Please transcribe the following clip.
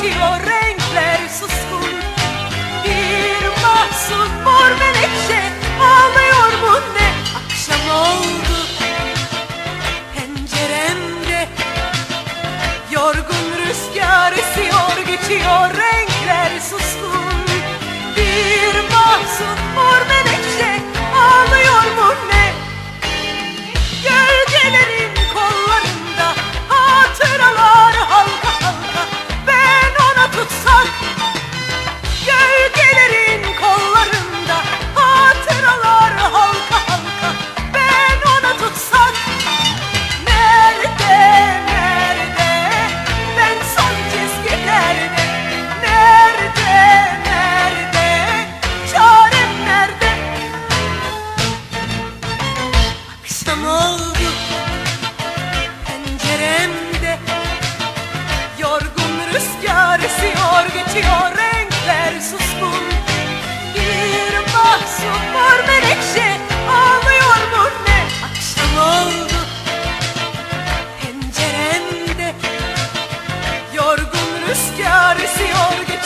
ci vorrei akşam oldu Penceremde Yorgun rüzgar esiyor geçiyor renkler suskun. Bir mahzun var menekşe ağlıyor mu ne? Akşam oldu. Penceremde Yorgun rüzgar esiyor geçiyor